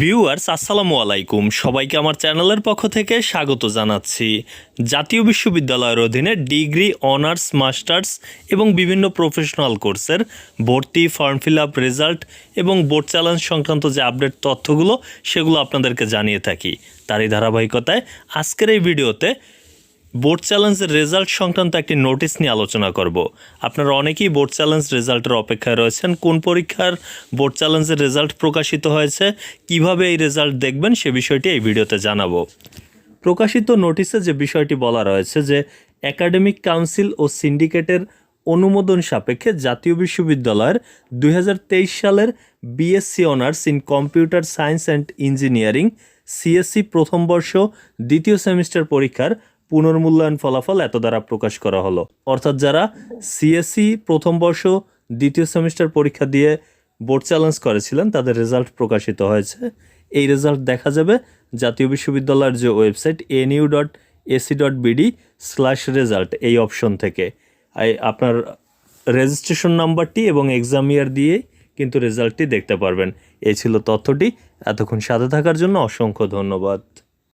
Viewers, আসসালামু আলাইকুম। সবাইকে আমার চ্যানেলের পক্ষ থেকে স্বাগত জানাচ্ছি। জাতীয় বিশ্ববিদ্যালয়ের অধীনে ডিগ্রি, অনার্স, মাস্টার্স এবং বিভিন্ন প্রফেশনাল কোর্সের ভর্তি, ফর্ম ফিল আপ, রেজাল্ট এবং বোর্ড চ্যালেঞ্জ সংক্রান্ত যে আপডেট তথ্যগুলো, সেগুলো আপনাদেরকে জানিয়ে থাকি। তারই ধারাবাহিকতায় আজকের এই ভিডিওতে বোর্ড চ্যালেঞ্জের রেজাল্ট সংক্রান্ত একটি নোটিশ নিয়ে আলোচনা করব। আপনারা অনেকেই বোর্ড চ্যালেঞ্জ রেজাল্টের অপেক্ষায় রয়েছেন। কোন পরীক্ষার বোর্ড চ্যালেঞ্জের রেজাল্ট প্রকাশিত হয়েছে? কীভাবে এই রেজাল্ট দেখবেন? সে বিষয়টি এই ভিডিওতে জানাব। প্রকাশিত নোটিশে যে বিষয়টি বলা রয়েছে যে, একাডেমিক কাউন্সিল ও সিন্ডিকেটের অনুমোদন সাপেক্ষে জাতীয় বিশ্ববিদ্যালয়ের দুই হাজার তেইশ সালের BSc honours in computer science and engineering, CSC প্রথম বর্ষ, দ্বিতীয় সেমিস্টার পরীক্ষার পুনর্মূল্যায়ন ফলাফল এত দ্বারা প্রকাশ করা হলো। অর্থাৎ যারা সিএসসি প্রথম বর্ষ, দ্বিতীয় সেমিস্টার পরীক্ষা দিয়ে বোর্ড চ্যালেঞ্জ করেছিলেন, তাদের রেজাল্ট প্রকাশিত হয়েছে। এই রেজাল্ট দেখা যাবে জাতীয় বিশ্ববিদ্যালয়ের যে website NU dot AC dot BD slash result এই অপশন থেকে। আপনার রেজিস্ট্রেশন নাম্বারটি এবং এক্সাম ইয়ার দিয়ে কিন্তু রেজাল্টটি দেখতে পারবেন। এই ছিল তথ্যটি। এতক্ষণ সাথে থাকার জন্য অসংখ্য ধন্যবাদ।